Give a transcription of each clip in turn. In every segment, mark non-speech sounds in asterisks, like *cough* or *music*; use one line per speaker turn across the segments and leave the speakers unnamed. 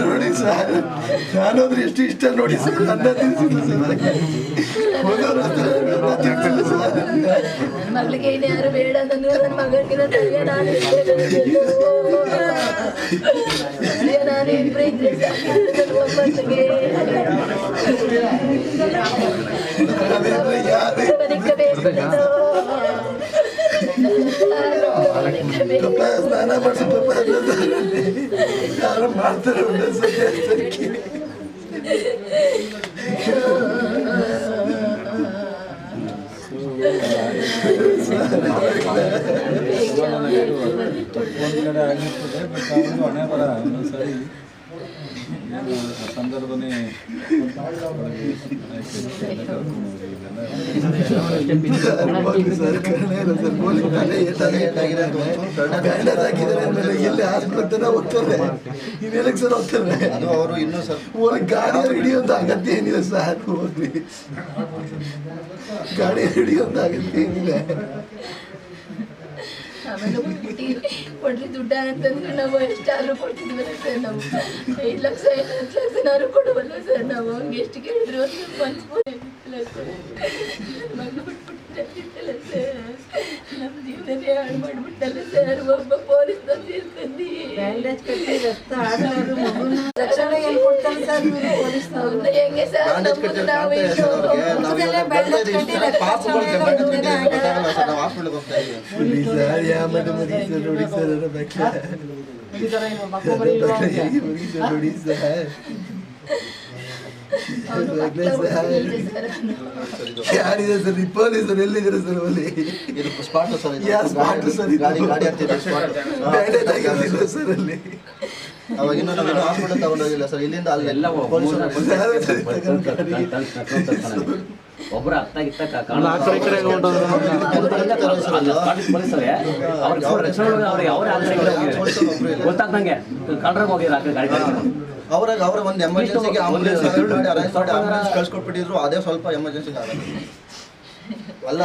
ನೋಡಿ ಸರ್ ನಾನಂದ್ರೆ ಎಷ್ಟು ಇಷ್ಟ ನೋಡಿ ಸರ್ ಅನ್ನ ತಿನ್ಸಿದ್ರು ಸರ್. ಹೋದವ್ರ ಹತ್ರ ಅನ್ನ ತಿನ್ಸಿದ್ರು ಸರ್
ನನ್ನ ಮಗಳಿಗೆ ಇನ್ಯಾರು ಬೇಡ ನನಗೆ ನನ್ನ ಮಗನಿಗೆ ನನ್ನ ತಂದೆ ನಾನು ಇಷ್ಟೇ ನಾನು ಇಬ್ಬರು ಇದ್ರೆ ಸಾಕು ನನ್ನ ಒಬ್ಬನಿಗೆ ಬದುಕಬೇಕು ನಾನು. ಬದುಕಬೇಕು.
ಪಾಪ ಸ್ನಾನ ಮಾಡಿಸಿ ಪಾಪ ಅನ್ನೋದ್ರಲ್ಲಿ ಯಾರು ಮಾಡ್ತಾರೆ ಒಳ್ಳೆ ಸತ್ಯ
ಒಂದು ಕಡೆ ಆಗಿರ್ತದೆ ಬಟ್ ಅವ್ರದ್ದು ಹಣೆ ಬರ ಒಂದೊಂದು ಸರಿ ಏನು ಆ ಸಂದರ್ಭನೇ
ಎಲ್ಲಿ ಹಾಸ್ಪಿಟಲ್ ತನಕ ಹೋಗ್ತಾರೆ ಇನ್ನೇನಕ್ಕೆ ಸರ್ ಹೋಗ್ತಾರೆ
ಅದು ಅವರು ಇನ್ನೂ ಸ್ವಲ್ಪ
ಗಾಡಿ ಹಿಡಿಯುವಂತ ಅಗತ್ಯ ಏನಿಲ್ಲ ಸರ್. ಹೋಗ್ಲಿ ಗಾಡಿ ಹಿಡಿಯುವಂತ ಅಗತ್ಯ ಏನಿಲ್ಲ.
ಆಮೇಲೆ ಹುಟ್ಟಿ ಕೊಡ್ರಿ ದುಡ್ಡ ಅಂತಂದ್ರೆ ನಾವು ಎಷ್ಟಾದ್ರೂ ಕೊಡ್ತಿದ್ವಲ್ಲ ಸರ್ ನಾವು. ಐದು ಲಕ್ಷ ಐದು ಹತ್ತು ಲಕ್ಷನಾದ್ರು ಕೊಡುವಲ್ಲ ಸರ್ ನಾವು. ಹಂಗೆ ಎಷ್ಟು ಕೇಳಿದ್ರು ಒಂದು ಮನ್ಸು ಇಲ್ಲ ಸರ್. ಮಗಳು ಬಿಟ್ಬಿಟ್ಟಿಲ್ಲ ಸರ್. ನಮ್ಮ ಜೀವನನೇ ಹಾಳು ಮಾಡ್ಬಿಟ್ಟಲ್ಲ ಸರ್. ಒಬ್ಬ ಪೊಲೀಸ್
ಕಟ್ಟಿ ರಕ್ತ ಆಡೋರು ಮಗುನ. ರಕ್ಷಣೆ ಏನ್ ಕೊಡ್ತಾರೆ ಸರ್ ಇವ್ರು ಪೊಲೀಸ್ನವ್ರು
ಅವ್ರನ್ನ ಹೆಂಗೆ ಸರ್
ಬ್ಯಾಂಡೇಜ್
ನಮ್ಮನ್ನ
ಕಟ್ಟಿದ್ರೆ
ನಾವು
ಕಾಣ್ತಾ ಇದೆ
ಇಷ್ಟು
ಸರ್ ಅವ್ರಿಗೆ. ನಾವು ಇವಾಗ
ಮುಖದಲ್ಲೇ
ಬರ್ತಾ
ಬ್ಯಾಂಡೇಜ್
ಇದ್ದೀವಿ
ಕಟ್ಟಿ
ಸರ್.
ರಕ್ತ
ಪಾಪುಗಳು
ಚೆನ್ನಾಗಿ
ಬ್ಯಾಂಡೇಜ್ ಕಟ್ಟಿದ್ರೆ ಗೊತ್ತಾಗಲ್ಲ ಸರ್ ನಾವು ಹಾಸ್ಪಿಟ್ಲಿಗೆ ಹೋಗ್ತಾ ಇದ್ದೀವಿ
ನೋಡಿ ಸರ್ ಯಾವ ಮನೆ ಮರಿ ಸರ್ ನೋಡಿ ಸರ್ ಅನ್ನೋ ಬಗ್ಗೆ ಹೇಗೆ ಮರಿ ಸರ್ ನೋಡಿ ಸರ್
ಅವ್ರು
ಆಗ್ಲೇ
ಮಕ್ಳು
ಸರ್.
ಇದೆ ಸರ್
ಯಾರಿದೆ ಸರ್ ಪೊಲೀಸ್ ಸರ್ ಎಲ್ಲಿದ್ದಾರೆ ಸರ್ ಅಲ್ಲಿ
ಇದು ಸ್ಪಾಟ್ ಸರ್ ಇದು.
ಯಾ ಸ್ಪಾಟ್ ಸರ್ ಇದು?
ಗಾಡಿ ಗಾಡಿ ಹತ್ತಿದೆ ಸ್ಪಾಟ್
ಬ್ಯಾಂಡೇಜ್ ಆಗಿರೋದಿಲ್ಲ ಸರ್ ಅಲ್ಲಿ
ಅವಾಗ ಇನ್ನೂ ನಾವು ಹಾಸ್ಪಿಟಲ್ ತಗೊಂಡೋಗಿಲ್ಲ ಸರ್. ಇಲ್ಲಿಂದ ಅಲ್ಲಿ
ಎಲ್ಲ
ಪೊಲೀಸರು
ಒಬ್ರು ಅತ್ತ ಇತ್ತ
ಅವ್ರು ಇಲ್ಲ.
ಗೊತ್ತಾಗ್ದಂಗೆ ಕಳ್ರಂಗ್ ಹೋಗಿರ ಗಾಡಿ ಕಳ್ಸ್ಕೊಂಡು.
ಅವ್ರಾಗ ಅವ್ರ ಒಂದು ಎಮರ್ಜೆನ್ಸಿಗೆ ಆಂಬುಲೆನ್ಸ್ ಮಾಡಿ ಅರೇಂಜ್ ಮಾಡಿ ಆಂಬುಲೆನ್ಸ್ ಕಳ್ಸ್ಕೊಟ್ಬಿಟ್ಟಿದ್ರು ಅದೇ ಸ್ವಲ್ಪ ಎಮರ್ಜೆನ್ಸಿ ಆಗಲ್ಲ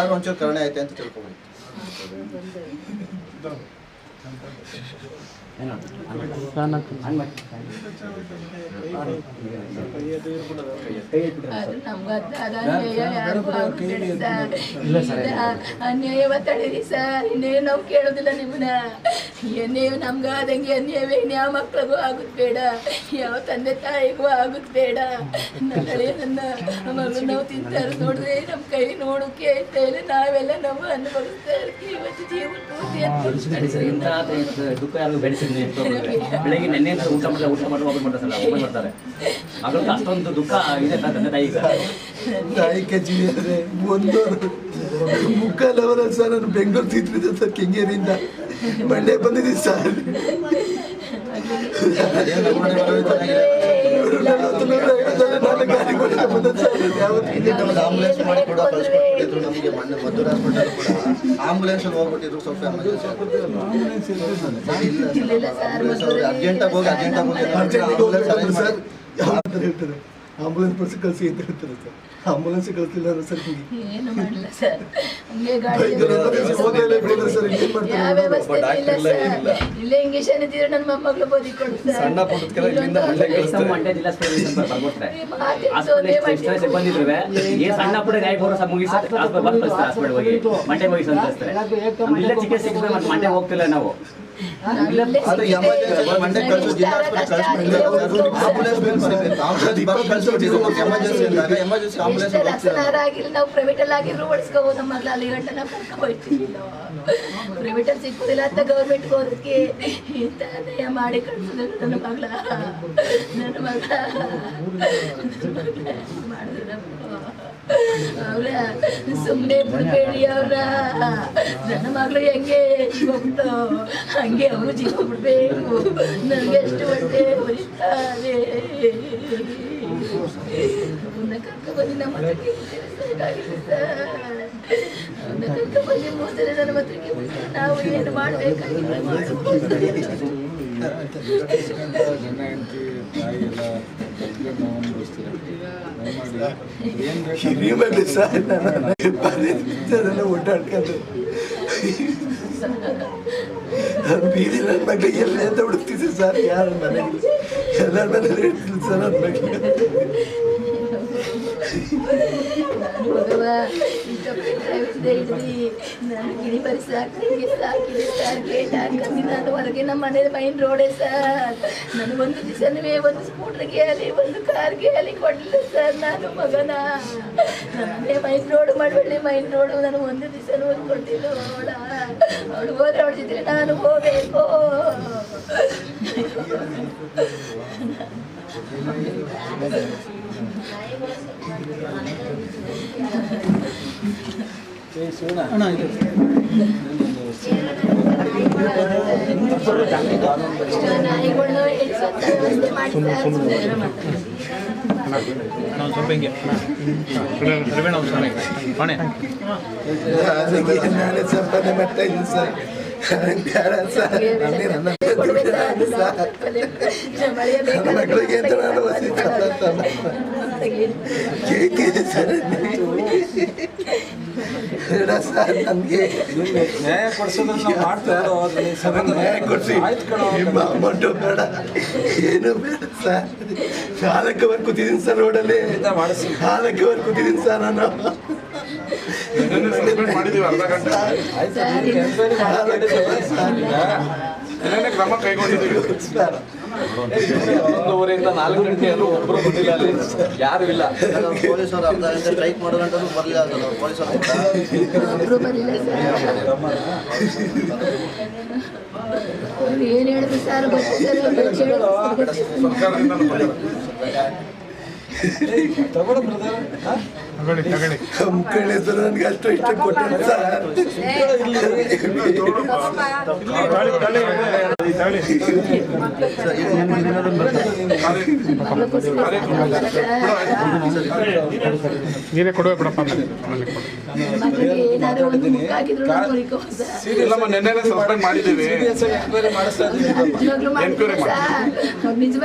*laughs* ಒಂಚೂರು ಕರುಣೆ ಐತೆ ಅಂತ ತಿಳ್ಕೊಬೋದು.
ಅನ್ಯಾಯವ ತಡೀರಿ ಸರ್ ಇನ್ನೇನು ನಾವು ಕೇಳೋದಿಲ್ಲ ನಿಮ್ಮನ್ನ ನೀವು ನಮ್ಗಾದಂಗೆ ಅನ್ಯಾಯವೇ ಇನ್ಯಾವ ಮಕ್ಳಿಗೂ ಆಗುದ್ ಬೇಡ ಯಾವ ತಂದೆ ತಾಯಿಗೂ ಆಗುದ್ ಬೇಡ ನಾಳೆ ನನ್ನ ಮಗು ನಾವು ತಿಂತಾರ ನೋಡಿದ್ರೆ ನಮ್ಮ ಕೈ ನೋಡೋಕೆ ಅಂತ ಇಲ್ಲ ನಾವೆಲ್ಲ ನಾವು ಅನುಭವಿಸ್ತಾ ಇರ್ತೀವಿ ಇವತ್ತು ಜೀವ ಪೂರ್ತಿ ಅನುಭವಿಸ್ತಾ
ದುಃಖ ಯಾರು ಬೆಳೆಸಿದ್ನಿ ಅಂತ. ಬೆಳಗ್ಗೆ ನೆನ್ನೆ ಅಂತ ಊಟ ಮಾಡಿದ್ರೆ ಊಟ ಮಾಡಿ ವಾಪಸ್ ಮಾಡ್ತಾರೆ ಮಾಡ್ತಾರೆ ಮಗಳಿಗೆ ಅಷ್ಟೊಂದು ದುಃಖ ಇದೆ ತಂದೆ ತಾಯಿಗೆ
ತಾಯಿ ಕಚೇರಿ ಒಂದು ಅವರ ಸರ್ ನಾನು ಬೆಂಗಳೂರು ತಿಂತಿದ್ದೆ ಸರ್ ಕೆಂಗೇರಿಯಿಂದ. ಮಂಡ್ಯ ಬಂದಿದ್ದೀನಿ ಸರ್.
ಆಂಬುಲೆನ್ಸ್ ಮಾಡಿ ಕೂಡ ಕಳ್ಸ್ಕೊಟ್ಬಿಟ್ಟಿದ್ರು ನಮಗೆ ಮೊನ್ನೆ ಮದ್ದೂರು ಹಾಸ್ಪಿಟಲ್ ಕೂಡ ಆಂಬುಲೆನ್ಸ್ ಅಲ್ಲಿ ಹೋಗ್ಬಿಟ್ಟಿದ್ರು ಸ್ವಲ್ಪ ಎಮರ್ಜೆನ್ಸಿ ಅರ್ಜೆಂಟಾಗಿ ಹೋಗಿ ಅರ್ಜೆಂಟಾಗಿ ಹೋಗಿ ಆಂಬುಲೆನ್ಸ್ ಅರೇಂಜ್ ಮಾಡಿ
ಆಂಬುಲೆನ್ಸ್ ಬಸ್ ಕಳಿಸಿ ಅಂತ ಹೇಳ್ತಾರೆ ಸರ್ ಆಂಬುಲೆನ್ಸ್ ಕಳಿಸ್ಲಿಲ್ಲ ಅಂದ್ರೆ ಸರ್ ಹೋಗಿ
ಏನು ಮಾಡಲ್ಲ ಸರ್ ಹಂಗೆ ಗಾಡಿ
ಸರ್ ಇಲ್ಲಿ ಮಾಡ್ತಾರೆ
ಯಾವ ವ್ಯವಸ್ಥೆ ಇಲ್ಲ ಸರ್ ಇಲ್ಲೇ ಇಂಜೆಕ್ಷನ್ ಇದ್ದಿದ್ರೆ ನನ್ನ ಮೊಮ್ಮಗಳು ಬದುಕೊಂಡು ಸರ್
ನಮ್ಮ ಮಂಡ್ಯ ಜಿಲ್ಲಾ ಬರ್ಬಿಟ್ರೆ ಹಾಸ್ಪಿಟಲ್ ಎಷ್ಟು ಬಂದಿದ್ರು ಏ ಸಣ್ಣ ಪುಟ್ಟ ಗಾಯ ಬರೋ ಮುಗಿಸಿ ಹಾಸ್ಪಿಟಲ್ ಹಾಸ್ಪಿಟಲ್ ಹೋಗಿ. ಮಂಡ್ಯ ಅಂತ ಇಲ್ಲೇ ಚಿಕಿತ್ಸೆ ಮಂಡ್ಯ ಹೋಗ್ತಿಲ್ಲ ನಾವು.
ನಾವು ಪ್ರೈವೇಟ್ ಅಲ್ಲಿ ಆಗಿದ್ರು ಮಗ್ಳು ಅಲ್ಲಿ ಗಂಟೆ ನಾವು ಕರ್ಕೊಂಡು ಹೋಗ್ತೀವಿ ಪ್ರೈವೇಟ್ ಅಲ್ಲಿ ಸಿಕ್ಕೋದಿಲ್ಲ ಅಂತ ಗೌರ್ಮೆಂಟ್ ಹೋದಕ್ಕೆ ಇಂಥ ಮಾಡಿ ಕಳ್ಸಿದ್ರು ನನ್ನ ಮಗಳ. ನನ್ನ ಮಗಳ. ಮಾಡಿದ್ರು ಅವ್ರ ಸುಮ್ಮನೆ ಬಿಡಬೇಡಿ ಅವ್ರ ನನ್ನ ಮಗಳು ಹೆಂಗೆ ಹೋಗ್ತು ಹಂಗೆ ಅವರು ಜೀವ ಬಿಡ್ಬೇಕು ನನಗೆ ಎಷ್ಟು ಒಳ್ಳೆ ಉರಿತಾರೆ ಅವನ್ನ ಕರ್ಕೊಂಡ್ಬಂದು ನನ್ನ ಹತ್ರಕ್ಕೆ ನಾವು ಏನು ಮಾಡಬೇಕಾಗಿಲ್ಲ ಮಾಡ್ಬೋದು.
ಹೆಂಡತಿ, ತಾಯಿ ಎಲ್ಲ ಬೇಕು
ಹಿರಿಯಬೇಡಿ ಸರ್ ನಾನು ಓಡಾಡ್ಕೊಂಡು ಬೀದಿ ನನ್ನ ಮಗಳು ಎಲ್ಲೇ ಅಂತ ಹುಡುಕ್ತಿದ್ದೆ ಸರ್ ಯಾರ ಮನೆಗೆ ಎಲ್ಲರ ಮನೇಲಿ ಹೇಳ್ತಿದ್ರು ಸರ್ ನನ್ನ ಮಗಳಿಗೆ
ನಾನು ಗಿಣಿ ಬರಿ ಸಾಕಿಗೆ ಸಾಕಿದೆ ಸರ್ ಗೇಟ್ ನಾನು ಹೊರಗೆ ನಮ್ಮ ಮನೆ ಮೈನ್ ರೋಡೇ ಸರ್ ನಾನು ಒಂದು ದಿವಸನೂ ಒಂದು ಸ್ಕೂಟ್ರಿಗೆ ಅಲ್ಲಿ ಒಂದು ಕಾರ್ಗೆ ಅಲ್ಲಿ ಕೊಡಲಿಲ್ಲ ಸರ್ ನಾನು ಮಗನ ನಮ್ಮ ಮನೆ ರೋಡ್ ಮಾಡಬಳ್ಳಿ ಮೈನ್ ರೋಡು ನಾನು ಒಂದು ದಿವಸನೂ ಒಂದು ಕೊಟ್ಟಿಲ್ಲ ಅವಳು ಹೋದ್ರೆ ಅವಳ ಜೊತೆ ನಾನು ಹೋಗಬೇಕು ಮಾಡಿ ಸರ್
ನಾವು ಸ್ವಲ್ಪ ಹಿಂಗೆ ಅವ್ರು
ಅದಕ್ಕೆ ನಾನೇ ಸಂಪಾದನೆ ಮಾಡ್ತಾ ಇದ್ದೀನಿ ಸರ್ ಸರ್ ನನ್ನ ಸರ್ ನನ್ನ ಮಗಳಿಗೆ ಅಂತ ನಾನು ಕೇಕೆ ಸರ್
ನ್ಯಾಯ ಕೊಡ್ಸೋದನ್ನ ನಾವು ಮಾಡ್ತಾ ಇರೋ
ಸಮನ್ ನ್ಯಾಯ ಕೊಡ್ಸಿ.
ಆಯ್ತು
ನಿಮ್ಮ ಅಮೌಂಟು ಬೇಡ. ಏನು ಬೇಡ ಸರ್. ನಾಲ್ಕು ಅವರ್ ಕೂತಿದ್ದೀನಿ ಸರ್ ರೋಡಲ್ಲಿ. ನಾಲ್ಕು ಅವರ್ ಕೂತಿದ್ದೀನಿ ಸರ್ ನಾನು.
ಅರ್ಧ ಗಂಟೆ. ಏನೇನೇ ಕ್ರಮ ಕೈಗೊಂಡಿದ್ದೀವಿ.
ಸರ್
ಒಂದೂವರೆಯಿಂದ ನಾಲ್ಕು ಗಂಟೆಯಲ್ಲೂ ಒಬ್ಬರು ಬಂದಿಲ್ಲ ಅಲ್ಲಿ. ಯಾರು ಇಲ್ಲ.
ಪೊಲೀಸರು ಅರ್ಧ ಗಂಟೆ ಸ್ಟ್ರೈಕ್ ಮಾಡೋ ಗಂಟೆ ಬರಲಿಲ್ಲ ಅದನ್ನು ಪೊಲೀಸರು
ಏನ್ ಹೇಳಿದ್ರು ಸರ್ ಸರ್ಕಾರ
ಸರ್ಕಾರದಿಂದ
ಸರ್ ನನಗೆ ಅಷ್ಟು ಇಷ್ಟ ಕೊಟ್ಟರು ಸರ್
ನೀನೇ ಕೊಡುವೆ ಬಿಡಪ್ಪ ಇಲ್ಲಮ್ಮ ನೆನ್ನೆನೇ ಸಸ್ಪೆಂಡ್ ಮಾಡಿದ್ದೀವಿ.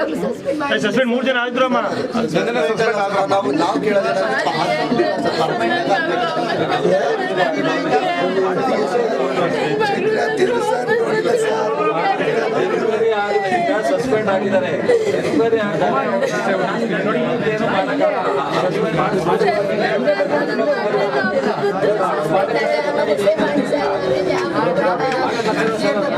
ಸಸ್ಪೆಂಡ್ ಮೂರ್
ಸಸ್ಪೆಂಡ್ ಮೂರು ಜನ
ಆಯ್ತು ಆದ್ರೆ
ನಾವು ನಾವು
ಹತ್ತಿರ ಸರ್ ನೋಡಿಲ್ಲ ಸರ್
ಎಂಕ್ವೈರಿ ಆಗಿದೆ ಈಗ ಸಸ್ಪೆಂಡ್ ಆಗಿದ್ದಾರೆ ಎಂಕ್ವೈರಿ
ಮಾಡಿ ಸರ್